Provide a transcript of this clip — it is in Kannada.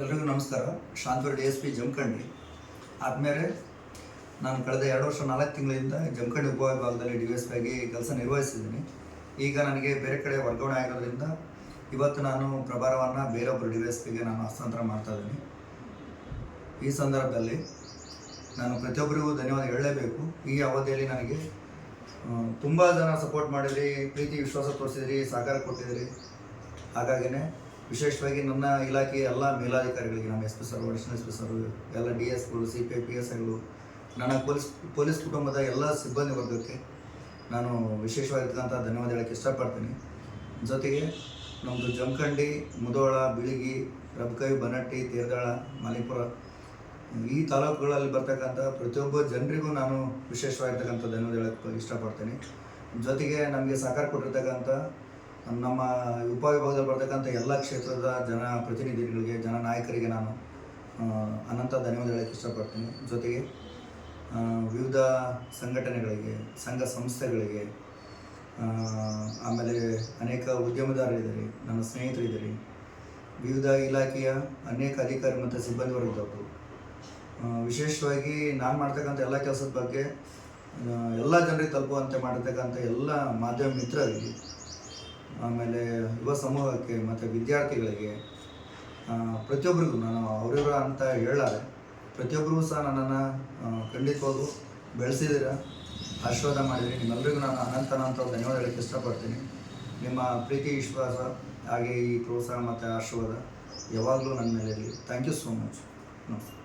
ಎಲ್ರಿಗೂ ನಮಸ್ಕಾರ. Shantur D S P Jamkhandi. ಆದಮೇಲೆ ನಾನು ಕಳೆದ ಎರಡು ವರ್ಷ ನಾಲ್ಕು ತಿಂಗಳಿಂದ ಜಮಖಂಡಿ ಉಪವಿಭಾಗದಲ್ಲಿ ಡಿ ಎಸ್ ಪಿ ಆಗಿ ಕೆಲಸ ನಿರ್ವಹಿಸಿದ್ದೀನಿ. ಈಗ ನನಗೆ ಬೇರೆ ಕಡೆ ವರ್ಗಾವಣೆ ಆಗಿರೋದ್ರಿಂದ ಇವತ್ತು ನಾನು ಪ್ರಭಾರವನ್ನು ಬೇರೊಬ್ಬರು ಡಿ ಎಸ್ ಪಿಗೆ ನಾನು ಹಸ್ತಾಂತರ ಮಾಡ್ತಾ ಇದ್ದೀನಿ. ಈ ಸಂದರ್ಭದಲ್ಲಿ ನಾನು ಪ್ರತಿಯೊಬ್ಬರಿಗೂ ಧನ್ಯವಾದ ಹೇಳಲೇಬೇಕು. ಈ ಅವಧಿಯಲ್ಲಿ ನನಗೆ ತುಂಬ ಜನ ಸಪೋರ್ಟ್ ಮಾಡಿದ್ರಿ, ಪ್ರೀತಿ, ವಿಶ್ವಾಸ ತೋರಿಸಿದ್ರಿ, ಸಹಕಾರ ಕೊಟ್ಟಿದ್ರಿ. ಹಾಗಾಗಿನೇ ವಿಶೇಷವಾಗಿ ನನ್ನ ಇಲಾಖೆ ಎಲ್ಲ ಮೇಲಾಧಿಕಾರಿಗಳಿಗೆ, ನಮ್ಮ S P sir additional S P sir ಎಲ್ಲ D ಎಸ್ಗಳು C P I P S ಐಗಳು ನನ್ನ ಪೊಲೀಸ್ ಪೊಲೀಸ್ ಕುಟುಂಬದ ಎಲ್ಲ ಸಿಬ್ಬಂದಿ ವರ್ಗಕ್ಕೆ ನಾನು ವಿಶೇಷವಾಗಿರ್ತಕ್ಕಂಥ ಧನ್ಯವಾದ ಹೇಳಕ್ಕೆ ಇಷ್ಟಪಡ್ತೀನಿ. ಜೊತೆಗೆ ನಮ್ಮದು ಜಮಖಂಡಿ, ಮುದೋಳ, ಬಿಳಿಗಿ ರಬ್ಕೈ ಬನಟ್ಟಿ, ತೀರ್ದಾಳ, ಮಲಿಪುರ, ಈ ತಾಲೂಕುಗಳಲ್ಲಿ ಬರ್ತಕ್ಕಂಥ ಪ್ರತಿಯೊಬ್ಬ ಜನರಿಗೂ ನಾನು ವಿಶೇಷವಾಗಿರ್ತಕ್ಕಂಥ ಧನ್ಯವಾದ ಹೇಳಕ್ಕೆ ಇಷ್ಟಪಡ್ತೀನಿ. ಜೊತೆಗೆ ನಮಗೆ ಸಹಕಾರ ಕೊಟ್ಟಿರ್ತಕ್ಕಂಥ ನಮ್ಮ ಉಪವಿಭಾಗದಲ್ಲಿ ಬರ್ತಕ್ಕಂಥ ಎಲ್ಲ ಕ್ಷೇತ್ರದ ಜನ ಪ್ರತಿನಿಧಿಗಳಿಗೆ, ಜನ ನಾಯಕರಿಗೆ ನಾನು ಅನಂತ ಧನ್ಯವಾದ ಹೇಳಕ್ಕೆ ಇಷ್ಟಪಡ್ತೀನಿ. ಜೊತೆಗೆ ವಿವಿಧ ಸಂಘಟನೆಗಳಿಗೆ, ಸಂಘ ಸಂಸ್ಥೆಗಳಿಗೆ ಆಮೇಲೆ ಅನೇಕ ಉದ್ಯಮದಾರರಿದ್ದಾರೆ, ನನ್ನ ಸ್ನೇಹಿತರಿದ್ದಾರೆ. ವಿವಿಧ ಇಲಾಖೆಯ ಅನೇಕ ಅಧಿಕಾರಿ ಮತ್ತು ಸಿಬ್ಬಂದಿ ವರ್ಗದವರು ವಿಶೇಷವಾಗಿ ನಾನು ಮಾಡ್ತಕ್ಕಂಥ ಎಲ್ಲ ಕೆಲಸದ ಬಗ್ಗೆ ಎಲ್ಲ ಜನರಿಗೆ ತಲುಪುವಂತೆ ಮಾಡಿರ್ತಕ್ಕಂಥ ಎಲ್ಲ ಮಾಧ್ಯಮ ಮಿತ್ರರಿಗೆ ಆಮೇಲೆ ಯುವ ಸಮೂಹಕ್ಕೆ ಮತ್ತು ವಿದ್ಯಾರ್ಥಿಗಳಿಗೆ ಪ್ರತಿಯೊಬ್ಬರಿಗೂ ನಾನು ಅವರಿವ್ರ ಅಂತ ಹೇಳಾರೆ ಪ್ರತಿಯೊಬ್ಬರಿಗೂ ಸಹ ನನ್ನನ್ನು ಖಂಡಿತವಾಗೂ ಬೆಳೆಸಿದ್ದೀರ? ಆಶೀರ್ವಾದ ಮಾಡಿದ್ರಿ ನಿಮ್ಮೆಲ್ಲರಿಗೂ ನಾನು ಅನಂತ ಅನಂತ ಧನ್ಯವಾದ ಹೇಳಕ್ಕೆ ಇಷ್ಟಪಡ್ತೀನಿ. ನಿಮ್ಮ ಪ್ರೀತಿ, ವಿಶ್ವಾಸ, ಹಾಗೆ ಈ ಪ್ರೋತ್ಸಾಹ ಮತ್ತು ಆಶೀರ್ವಾದ ಯಾವಾಗಲೂ ನನ್ನ ಮೇಲೆ ಇರಲಿ ಥ್ಯಾಂಕ್ ಯು ಸೋ ಮಚ್ ನಮಸ್ತೆ